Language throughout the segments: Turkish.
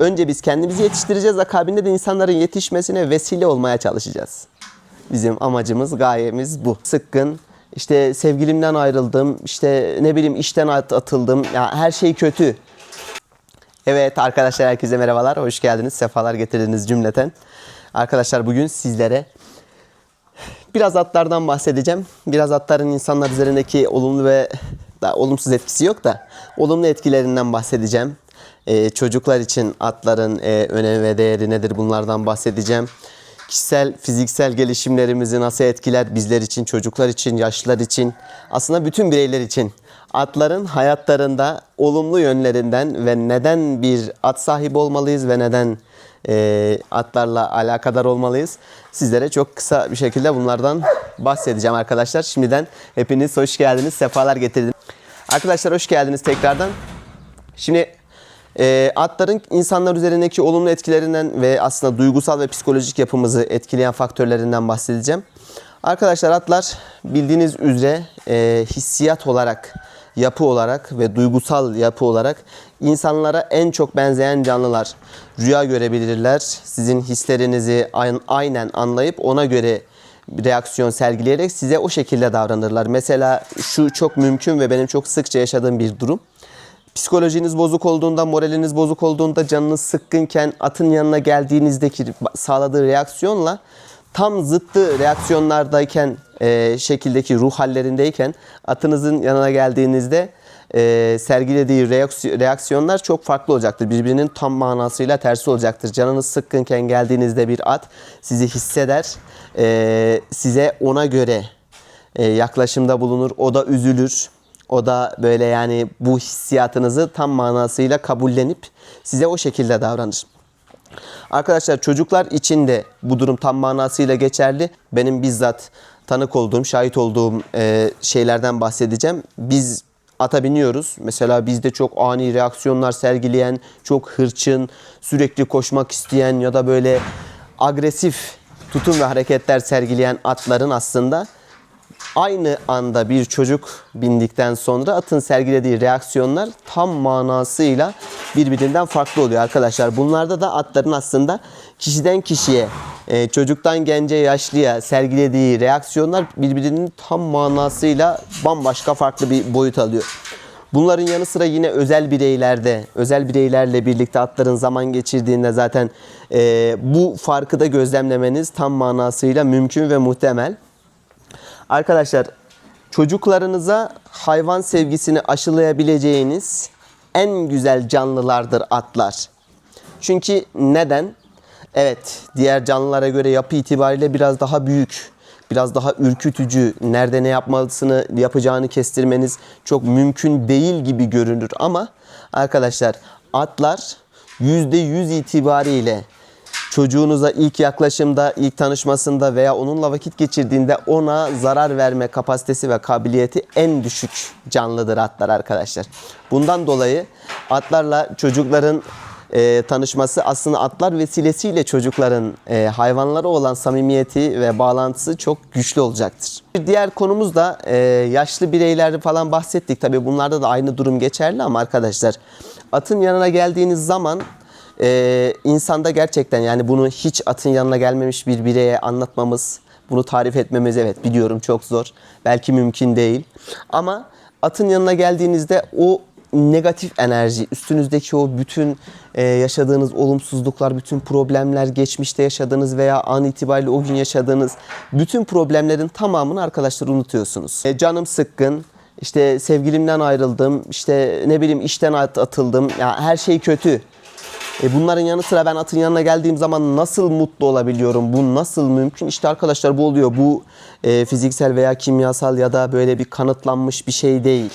Önce biz kendimizi yetiştireceğiz. Akabinde de insanların yetişmesine vesile olmaya çalışacağız. Bizim amacımız, gayemiz bu. Sıkkın, işte sevgilimden ayrıldım, işte ne bileyim işten at- atıldım. Ya her şey kötü. Evet arkadaşlar herkese merhabalar. Hoş geldiniz. Sefalar getirdiniz cümleten. Arkadaşlar bugün sizlere biraz atlardan bahsedeceğim. Biraz atların insanlar üzerindeki olumlu ve da olumsuz etkisi yok da olumlu etkilerinden bahsedeceğim. Ee, çocuklar için atların e, önemi ve değeri nedir bunlardan bahsedeceğim. Kişisel, fiziksel gelişimlerimizi nasıl etkiler bizler için, çocuklar için, yaşlılar için, aslında bütün bireyler için. Atların hayatlarında olumlu yönlerinden ve neden bir at sahibi olmalıyız ve neden e, atlarla alakadar olmalıyız. Sizlere çok kısa bir şekilde bunlardan bahsedeceğim arkadaşlar. Şimdiden hepiniz hoş geldiniz, sefalar getirdim. Arkadaşlar hoş geldiniz tekrardan. Şimdi e, atların insanlar üzerindeki olumlu etkilerinden ve aslında duygusal ve psikolojik yapımızı etkileyen faktörlerinden bahsedeceğim. Arkadaşlar atlar bildiğiniz üzere e, hissiyat olarak, yapı olarak ve duygusal yapı olarak insanlara en çok benzeyen canlılar. Rüya görebilirler. Sizin hislerinizi ayn- aynen anlayıp ona göre reaksiyon sergileyerek size o şekilde davranırlar. Mesela şu çok mümkün ve benim çok sıkça yaşadığım bir durum. Psikolojiniz bozuk olduğunda, moraliniz bozuk olduğunda, canınız sıkkınken atın yanına geldiğinizdeki sağladığı reaksiyonla tam zıttı reaksiyonlardayken, e, şekildeki ruh hallerindeyken atınızın yanına geldiğinizde e, sergilediği reaksiy- reaksiyonlar çok farklı olacaktır. Birbirinin tam manasıyla tersi olacaktır. Canınız sıkkınken geldiğinizde bir at sizi hisseder, e, size ona göre e, yaklaşımda bulunur. O da üzülür. O da böyle yani bu hissiyatınızı tam manasıyla kabullenip size o şekilde davranır. Arkadaşlar çocuklar için de bu durum tam manasıyla geçerli. Benim bizzat tanık olduğum, şahit olduğum e, şeylerden bahsedeceğim. Biz ata biniyoruz. Mesela bizde çok ani reaksiyonlar sergileyen, çok hırçın, sürekli koşmak isteyen ya da böyle agresif tutum ve hareketler sergileyen atların aslında aynı anda bir çocuk bindikten sonra atın sergilediği reaksiyonlar tam manasıyla birbirinden farklı oluyor arkadaşlar. Bunlarda da atların aslında kişiden kişiye, e, çocuktan gence, yaşlıya sergilediği reaksiyonlar birbirinin tam manasıyla bambaşka farklı bir boyut alıyor. Bunların yanı sıra yine özel bireylerde, özel bireylerle birlikte atların zaman geçirdiğinde zaten e, bu farkı da gözlemlemeniz tam manasıyla mümkün ve muhtemel. Arkadaşlar çocuklarınıza hayvan sevgisini aşılayabileceğiniz en güzel canlılardır atlar. Çünkü neden? Evet, diğer canlılara göre yapı itibariyle biraz daha büyük, biraz daha ürkütücü, nerede ne yapmasını yapacağını kestirmeniz çok mümkün değil gibi görünür ama arkadaşlar atlar %100 itibariyle çocuğunuza ilk yaklaşımda, ilk tanışmasında veya onunla vakit geçirdiğinde ona zarar verme kapasitesi ve kabiliyeti en düşük canlıdır atlar arkadaşlar. Bundan dolayı atlarla çocukların e, tanışması aslında atlar vesilesiyle çocukların e, hayvanlara olan samimiyeti ve bağlantısı çok güçlü olacaktır. Bir diğer konumuz da e, yaşlı bireyler falan bahsettik. Tabii bunlarda da aynı durum geçerli ama arkadaşlar atın yanına geldiğiniz zaman ee, insanda gerçekten yani bunu hiç atın yanına gelmemiş bir bireye anlatmamız, bunu tarif etmemiz evet biliyorum çok zor. Belki mümkün değil. Ama atın yanına geldiğinizde o negatif enerji, üstünüzdeki o bütün e, yaşadığınız olumsuzluklar, bütün problemler, geçmişte yaşadığınız veya an itibariyle o gün yaşadığınız bütün problemlerin tamamını arkadaşlar unutuyorsunuz. E, canım sıkkın, işte sevgilimden ayrıldım, işte ne bileyim işten at- atıldım, ya her şey kötü. E bunların yanı sıra ben atın yanına geldiğim zaman nasıl mutlu olabiliyorum? Bu nasıl mümkün? İşte arkadaşlar bu oluyor. Bu e, fiziksel veya kimyasal ya da böyle bir kanıtlanmış bir şey değil.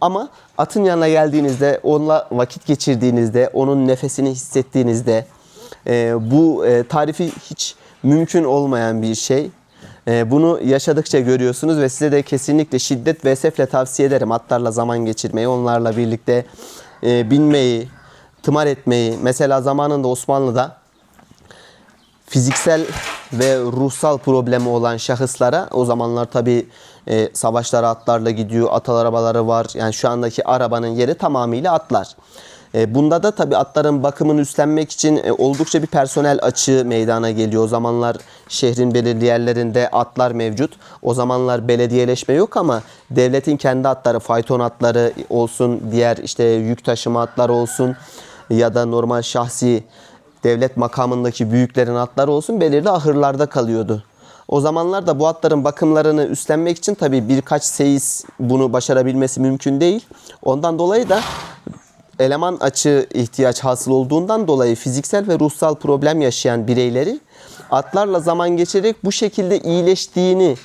Ama atın yanına geldiğinizde, onunla vakit geçirdiğinizde, onun nefesini hissettiğinizde e, bu e, tarifi hiç mümkün olmayan bir şey. E, bunu yaşadıkça görüyorsunuz ve size de kesinlikle şiddet ve esefle tavsiye ederim atlarla zaman geçirmeyi, onlarla birlikte e, binmeyi, tımar etmeyi. Mesela zamanında Osmanlı'da fiziksel ve ruhsal problemi olan şahıslara o zamanlar tabi e, savaşlara atlarla gidiyor, at arabaları var. Yani şu andaki arabanın yeri tamamıyla atlar. E, bunda da tabii atların bakımını üstlenmek için e, oldukça bir personel açığı meydana geliyor. O zamanlar şehrin belirli yerlerinde atlar mevcut. O zamanlar belediyeleşme yok ama devletin kendi atları, fayton atları olsun, diğer işte yük taşıma atları olsun ya da normal şahsi devlet makamındaki büyüklerin atları olsun belirli ahırlarda kalıyordu. O zamanlar da bu atların bakımlarını üstlenmek için tabii birkaç seyis bunu başarabilmesi mümkün değil. Ondan dolayı da eleman açığı ihtiyaç hasıl olduğundan dolayı fiziksel ve ruhsal problem yaşayan bireyleri atlarla zaman geçirerek bu şekilde iyileştiğini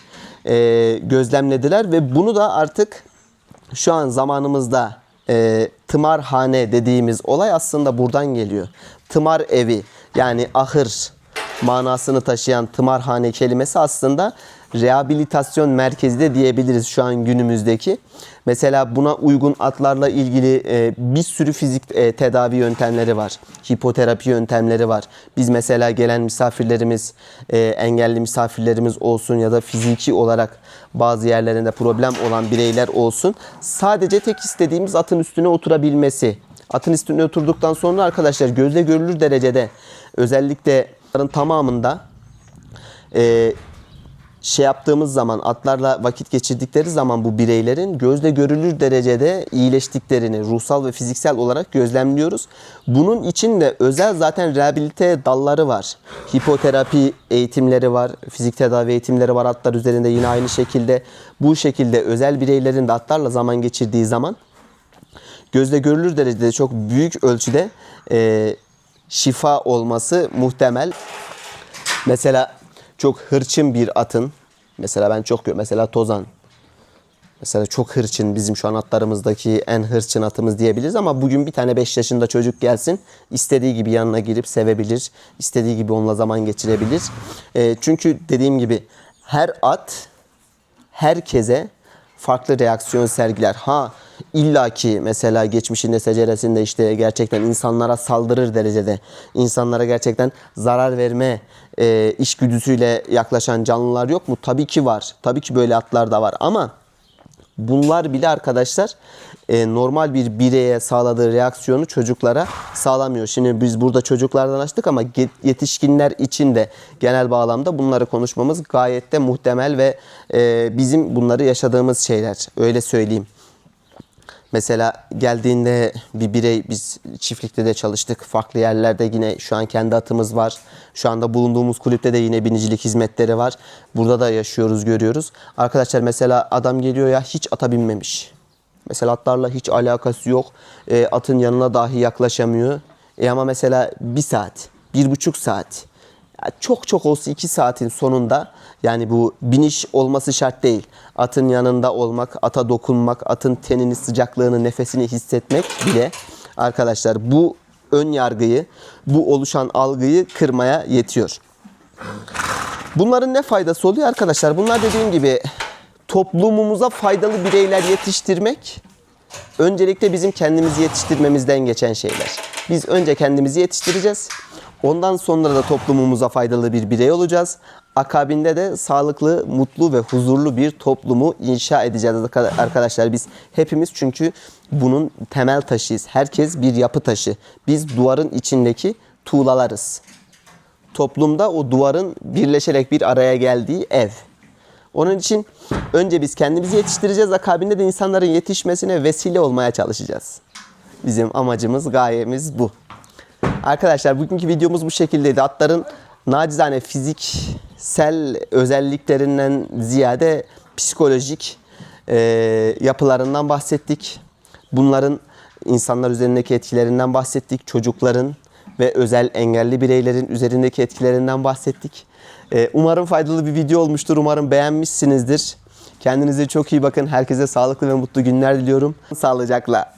e, gözlemlediler ve bunu da artık şu an zamanımızda e, tımarhane dediğimiz olay aslında buradan geliyor. Tımar evi yani ahır manasını taşıyan tımarhane kelimesi aslında rehabilitasyon merkezi de diyebiliriz şu an günümüzdeki. Mesela buna uygun atlarla ilgili e, bir sürü fizik e, tedavi yöntemleri var. Hipoterapi yöntemleri var. Biz mesela gelen misafirlerimiz, e, engelli misafirlerimiz olsun ya da fiziki olarak bazı yerlerinde problem olan bireyler olsun. Sadece tek istediğimiz atın üstüne oturabilmesi. Atın üstüne oturduktan sonra arkadaşlar gözle görülür derecede özellikle tamamında şey yaptığımız zaman atlarla vakit geçirdikleri zaman bu bireylerin gözle görülür derecede iyileştiklerini ruhsal ve fiziksel olarak gözlemliyoruz. Bunun için de özel zaten rehabilite dalları var. Hipoterapi eğitimleri var, fizik tedavi eğitimleri var atlar üzerinde yine aynı şekilde. Bu şekilde özel bireylerin de atlarla zaman geçirdiği zaman gözle görülür derecede çok büyük ölçüde e, şifa olması muhtemel. Mesela çok hırçın bir atın, mesela ben çok mesela Tozan, mesela çok hırçın bizim şu an atlarımızdaki en hırçın atımız diyebiliriz ama bugün bir tane 5 yaşında çocuk gelsin istediği gibi yanına girip sevebilir, istediği gibi onunla zaman geçirebilir. E, çünkü dediğim gibi her at herkese farklı reaksiyon sergiler. Ha illaki mesela geçmişinde seceresinde işte gerçekten insanlara saldırır derecede insanlara gerçekten zarar verme e, işgüdüsüyle yaklaşan canlılar yok mu? Tabii ki var. Tabii ki böyle atlar da var ama bunlar bile arkadaşlar e, normal bir bireye sağladığı reaksiyonu çocuklara sağlamıyor. Şimdi biz burada çocuklardan açtık ama yetişkinler için de genel bağlamda bunları konuşmamız gayet de muhtemel ve e, bizim bunları yaşadığımız şeyler. Öyle söyleyeyim. Mesela geldiğinde bir birey biz çiftlikte de çalıştık. Farklı yerlerde yine şu an kendi atımız var. Şu anda bulunduğumuz kulüpte de yine binicilik hizmetleri var. Burada da yaşıyoruz, görüyoruz. Arkadaşlar mesela adam geliyor ya hiç ata binmemiş. Mesela atlarla hiç alakası yok. E, atın yanına dahi yaklaşamıyor. E ama mesela bir saat, bir buçuk saat çok çok olsa 2 saatin sonunda yani bu biniş olması şart değil. Atın yanında olmak, ata dokunmak, atın tenini, sıcaklığını, nefesini hissetmek bile arkadaşlar bu ön yargıyı, bu oluşan algıyı kırmaya yetiyor. Bunların ne faydası oluyor arkadaşlar? Bunlar dediğim gibi toplumumuza faydalı bireyler yetiştirmek öncelikle bizim kendimizi yetiştirmemizden geçen şeyler. Biz önce kendimizi yetiştireceğiz. Ondan sonra da toplumumuza faydalı bir birey olacağız. Akabinde de sağlıklı, mutlu ve huzurlu bir toplumu inşa edeceğiz arkadaşlar. Biz hepimiz çünkü bunun temel taşıyız. Herkes bir yapı taşı. Biz duvarın içindeki tuğlalarız. Toplumda o duvarın birleşerek bir araya geldiği ev. Onun için önce biz kendimizi yetiştireceğiz. Akabinde de insanların yetişmesine vesile olmaya çalışacağız. Bizim amacımız, gayemiz bu. Arkadaşlar bugünkü videomuz bu şekildeydi. Atların nacizane fiziksel özelliklerinden ziyade psikolojik e, yapılarından bahsettik. Bunların insanlar üzerindeki etkilerinden bahsettik. Çocukların ve özel engelli bireylerin üzerindeki etkilerinden bahsettik. E, umarım faydalı bir video olmuştur. Umarım beğenmişsinizdir. Kendinize çok iyi bakın. Herkese sağlıklı ve mutlu günler diliyorum. Sağlıcakla.